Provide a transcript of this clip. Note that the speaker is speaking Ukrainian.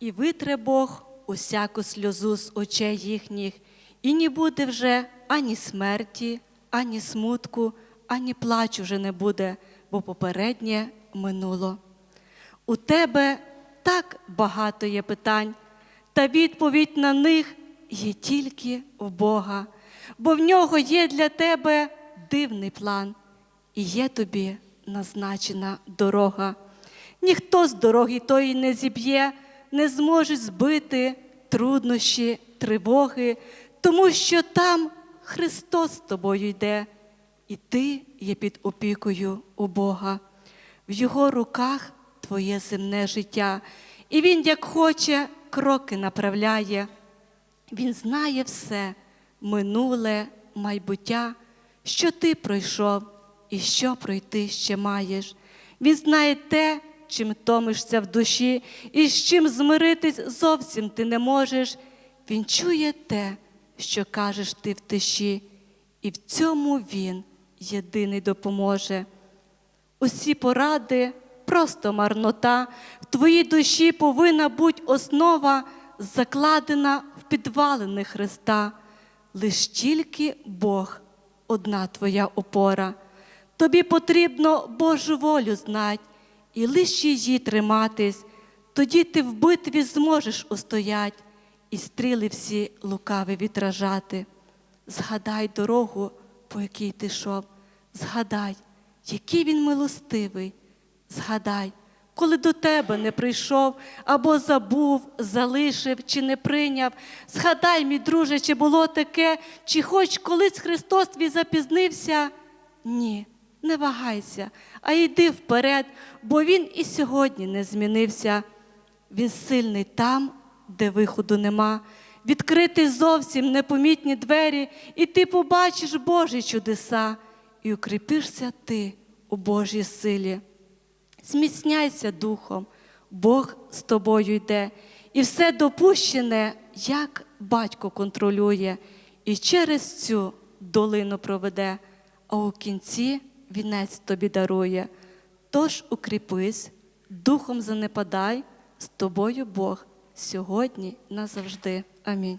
І витре Бог усяку сльозу з очей їхніх, і не буде вже ані смерті, ані смутку, ані плачу вже не буде, бо попереднє минуло. У тебе так багато є питань, та відповідь на них є тільки в Бога, бо в нього є для тебе дивний план, і є тобі назначена дорога. Ніхто з дороги тої не зіб'є, не зможе збити труднощі, тривоги, тому що там Христос з тобою йде, і ти є під опікою у Бога. В Його руках твоє земне життя, і Він, як хоче, кроки направляє. Він знає все, минуле, майбуття, що ти пройшов і що пройти ще маєш. Він знає те, чим томишся в душі, і з чим змиритись зовсім ти не можеш. Він чує те, що кажеш ти в тиші, і в цьому він єдиний допоможе. Усі поради просто марнота. В твоїй душі повинна бути основа, закладена в підвалини Христа. Лиш тільки Бог одна твоя опора. Тобі потрібно Божу волю знать і лиш її триматись, тоді ти в битві зможеш устоять і стріли всі лукаві відражати. Згадай дорогу, по якій ти йшов, згадай, який він милостивий. Згадай, коли до тебе не прийшов, або забув, залишив чи не прийняв. Згадай, мій друже, чи було таке, чи хоч колись Христос твій запізнився? Ні, не вагайся, а йди вперед, бо Він і сьогодні не змінився. Він сильний там, де виходу нема. Відкрити зовсім непомітні двері, і ти побачиш Божі чудеса, і укріпишся ти у Божій силі. Зміцняйся духом, Бог з тобою йде, і все допущене, як батько контролює, і через цю долину проведе, а у кінці вінець тобі дарує. Тож укріпись, духом занепадай, з тобою Бог сьогодні назавжди. Амінь.